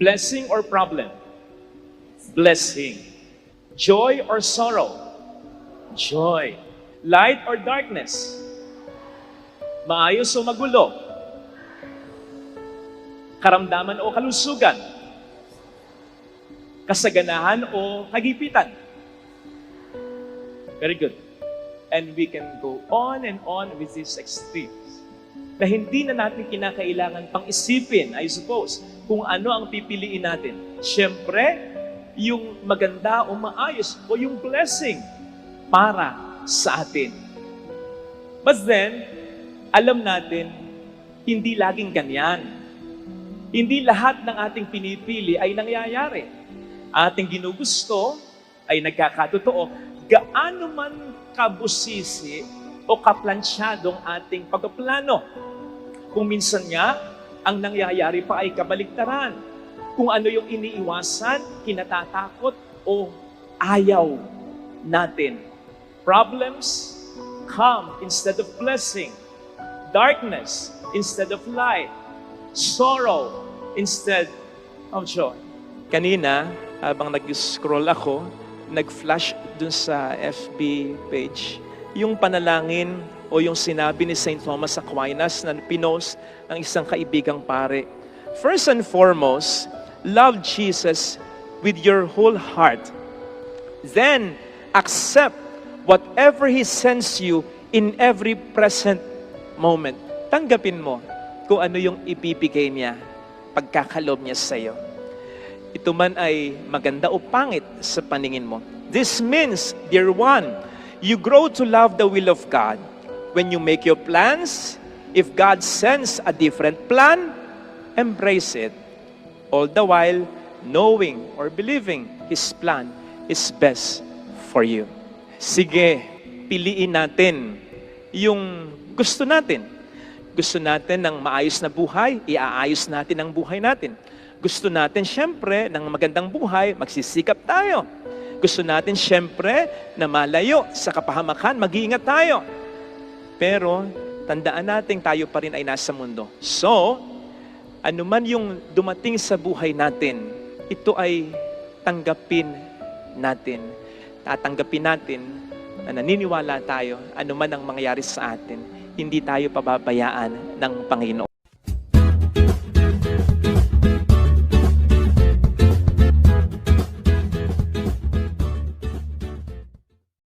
Blessing or problem? Blessing. Joy or sorrow? Joy. Light or darkness? Maayos o magulo? Karamdaman o kalusugan? Kasaganahan o kagipitan? Very good. And we can go on and on with these extremes na hindi na natin kinakailangan pang isipin, I suppose, kung ano ang pipiliin natin. Siyempre, yung maganda o maayos o yung blessing para sa atin. But then, alam natin, hindi laging ganyan. Hindi lahat ng ating pinipili ay nangyayari. Ating ginugusto ay nagkakatotoo. Gaano man kabusisi o kaplansyadong ating pagpaplano. Kung minsan nga, ang nangyayari pa ay kabaligtaran. Kung ano yung iniiwasan, kinatatakot o ayaw natin. Problems come instead of blessing. Darkness instead of light. Sorrow instead of joy. Kanina, habang nag-scroll ako, nag-flash dun sa FB page, yung panalangin o yung sinabi ni St. Thomas Aquinas na pinost ng isang kaibigang pare. First and foremost, love Jesus with your whole heart. Then, accept whatever He sends you in every present moment. Tanggapin mo kung ano yung ibibigay niya, pagkakalob niya sa iyo. Ito man ay maganda o pangit sa paningin mo. This means, dear one, you grow to love the will of God. When you make your plans, if God sends a different plan, embrace it. All the while, knowing or believing His plan is best for you. Sige, piliin natin yung gusto natin. Gusto natin ng maayos na buhay, iaayos natin ang buhay natin. Gusto natin, syempre, ng magandang buhay, magsisikap tayo. Gusto natin, syempre, na malayo sa kapahamakan, mag-iingat tayo. Pero, tandaan natin tayo pa rin ay nasa mundo. So, ano man yung dumating sa buhay natin, ito ay tanggapin natin. Tatanggapin natin na naniniwala tayo, ano man ang mangyari sa atin, hindi tayo pababayaan ng Panginoon.